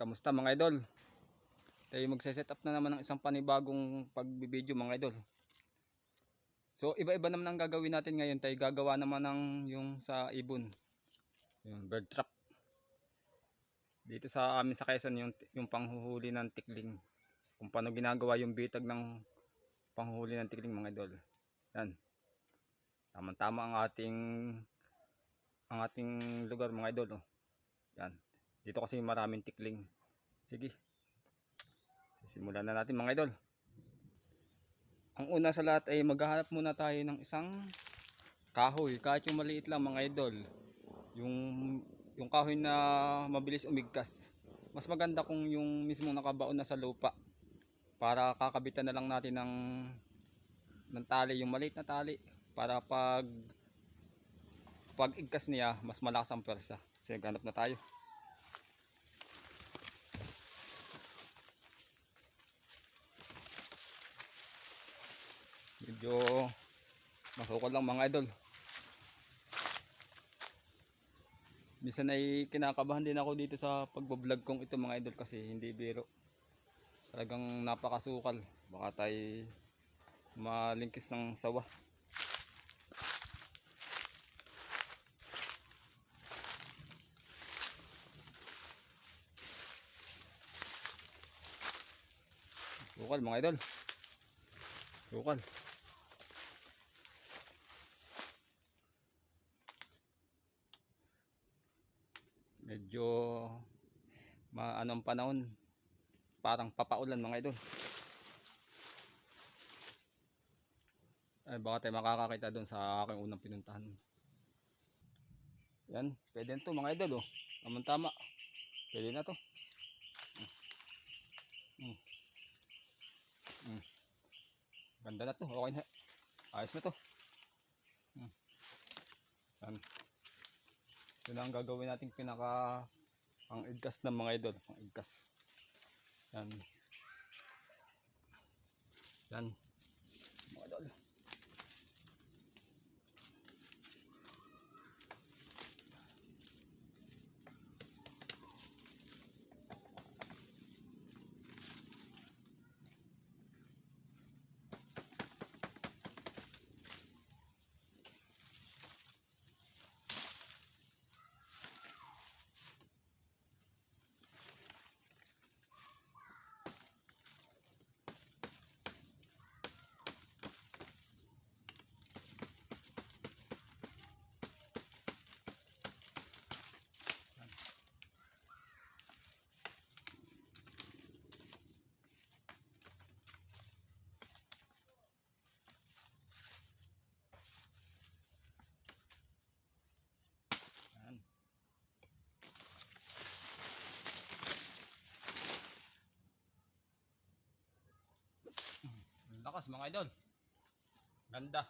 Kamusta mga idol? Tayo magse-set up na naman ng isang panibagong pagbibideo mga idol. So iba-iba naman ang gagawin natin ngayon. Tayo gagawa naman ng yung sa ibon. Yung bird trap. Dito sa amin sa Quezon yung, yung panghuhuli ng tikling. Kung paano ginagawa yung bitag ng panghuhuli ng tikling mga idol. Yan. Tama-tama ang ating ang ating lugar mga idol. Oh. Yan. Dito kasi maraming tikling. Sige. Simulan na natin mga idol. Ang una sa lahat ay maghahanap muna tayo ng isang kahoy. Kahit yung maliit lang mga idol. Yung, yung kahoy na mabilis umigkas. Mas maganda kung yung mismo nakabaon na sa lupa. Para kakabitan na lang natin ng, ng tali. Yung maliit na tali. Para pag pag igkas niya, mas malakas ang pwersa. So, ganap na tayo. Medyo masukal lang mga idol. Minsan ay kinakabahan din ako dito sa pagbablog kong ito mga idol kasi hindi biro. Talagang napakasukal. Baka tayo malingkis ng sawa. Sukal mga idol. Sukal. Medyo maanong panahon. Parang papaulan mga idol. Ay baka tayo makakakita doon sa aking unang pinuntahan. Yan, pwede na to mga idol oh. Tamang tama. Pwede na to. Mm. Mm. Ganda na to. Okay na. Ayos na to. Hmm. Yan. Na ang gagawin nating pinaka pang igkas ng mga idol. Pang igkas. Yan. Yan. Mga idol. Yan. Ang Lakas mga idol. Ganda.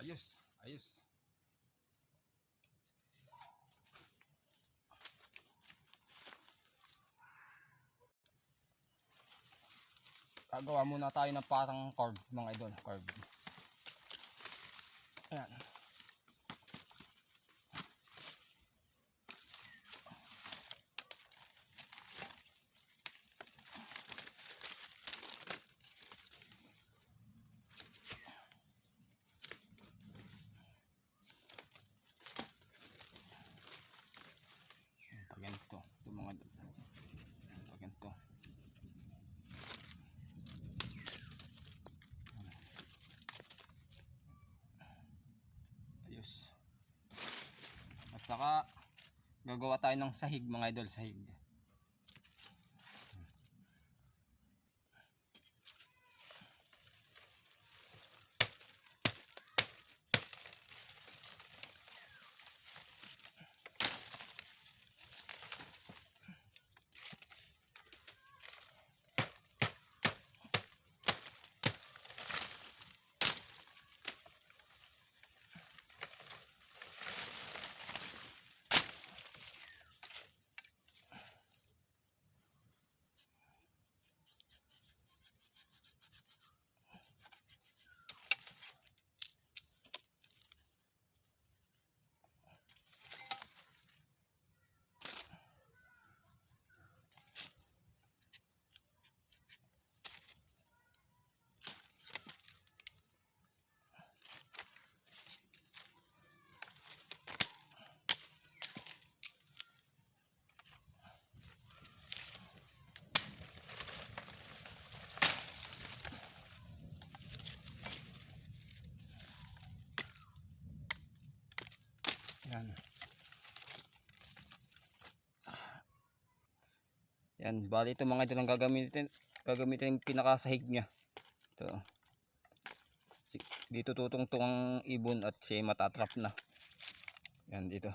Ayos, ayos. Gagawa muna tayo ng parang curve mga idol, curve. Ayan. Pag ganito, ito mga pag ganito. Ayos. At saka gagawa tayo ng sahig mga idol, sahig. Yan. Yan, bali ito mga idol ang gagamitin, gagamitin yung pinakasahig niya. Ito. Dito tutungtong ang ibon at siya matatrap na. Yan dito.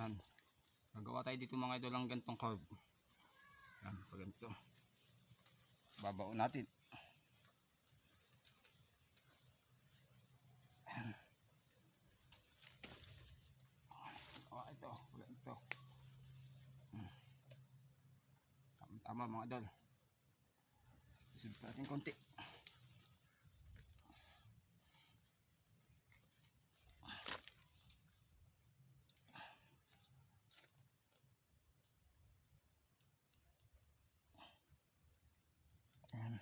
Yan. Gagawa tayo dito mga idol ng gantong curve. Yan, pag ganito. Babao natin. Idol. Susunod natin konti. Ayan.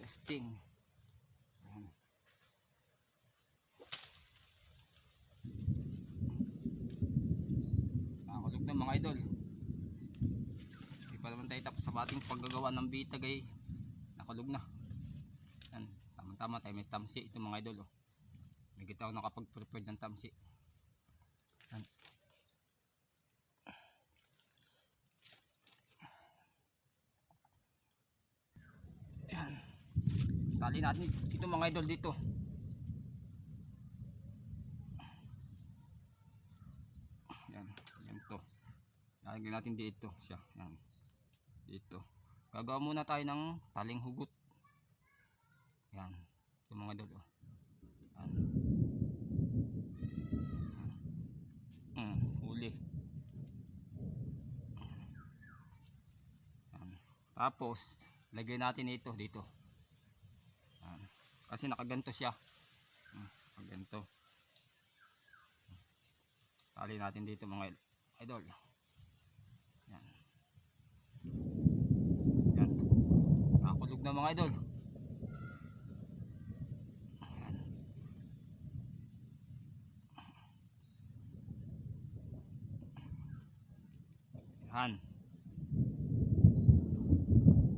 Testing. Ating paggagawa ng bitag ay nakulog na. Yan. Tama-tama tayo may tamsi ito mga idol. Oh. May kita ako nakapag-prepare ng tamsi. Yan. Yan. Tali natin ito mga idol dito. Yan, yan to. Lalagyan natin dito siya. Yan. Dito. Gagawa muna tayo ng taling hugot. Yan. Ito mga idol. Oh. Yan. Mm, huli. Yan. Tapos, lagyan natin ito dito. Yan. Kasi nakaganto siya. Hmm, Nakaganto. Tali natin dito mga idol. Yan. Na mga idol. Yan. Yan.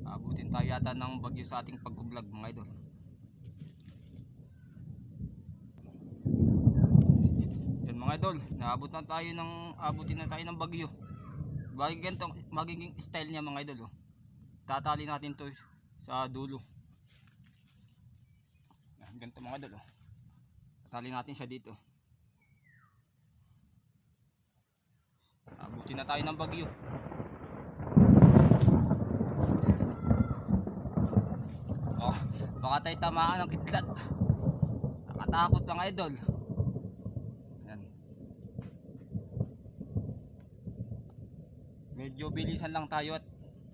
Abutin tayo yata ng bagyo sa ating pag-vlog mga idol. Yan mga idol, naabot na tayo ng abutin na tayo ng bagyo. Bagay ganito magiging style niya mga idol. Oh. Tatali natin to sa dulo. Ganito mga idol. Oh. Tatali natin siya dito. Abutin na tayo ng bagyo. Oh, baka tayo tamaan ng kidlat. Nakatakot mga idol. Yan. Medyo bilisan lang tayo at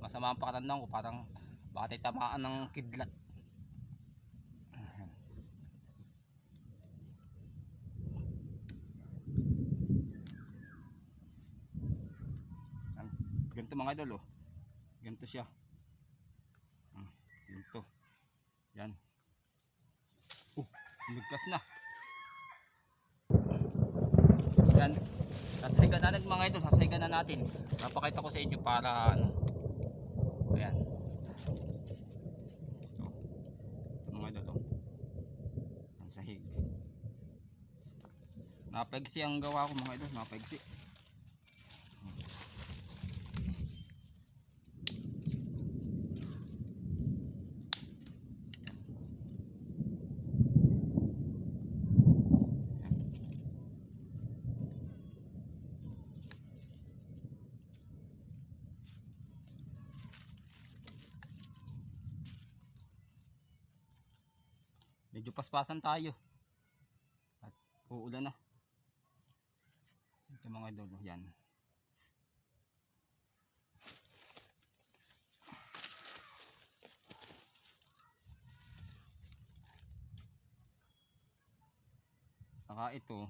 masama ang pakiramdam ko parang tayo tamaan ng kidlat. Ganito mga idol oh. Ganito siya. Hmm, Ganito. Yan. Oh, lumigkas na. Yan. Sasaygan na natin mga idol, sasaygan na natin. Napakita ko sa inyo para ano. Ayan. Ito. Ito mga idol. Oh. Ang sahig. Napaigsi ang gawa ko mga idol, napaigsi. Medyo paspasan tayo. At uulan na. Ito mga idol, oh, yan. Saka ito.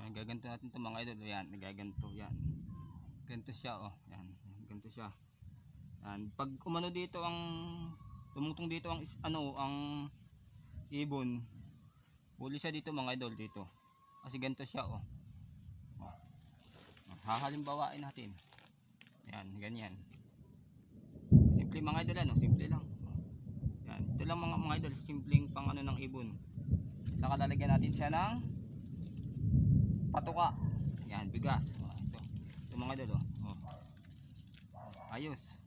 Yan, gaganto natin ito mga idol. Yan, nagaganto. Yan. Ganito siya oh. Yan. Ganito siya. Yan. Pag umano dito ang tumutong dito ang ano ang ibon Huli siya dito mga idol dito. Kasi ganito siya oh. oh. Hahalimbawain natin. Yan, ganyan. Simple mga idol ano, simple lang. Yan, ito lang mga mga idol, simpleng pang ano ng ibon. Saka lalagyan natin siya ng patuka. Yan, bigas. Oh, ito. Ito mga idol oh. oh. Ayos.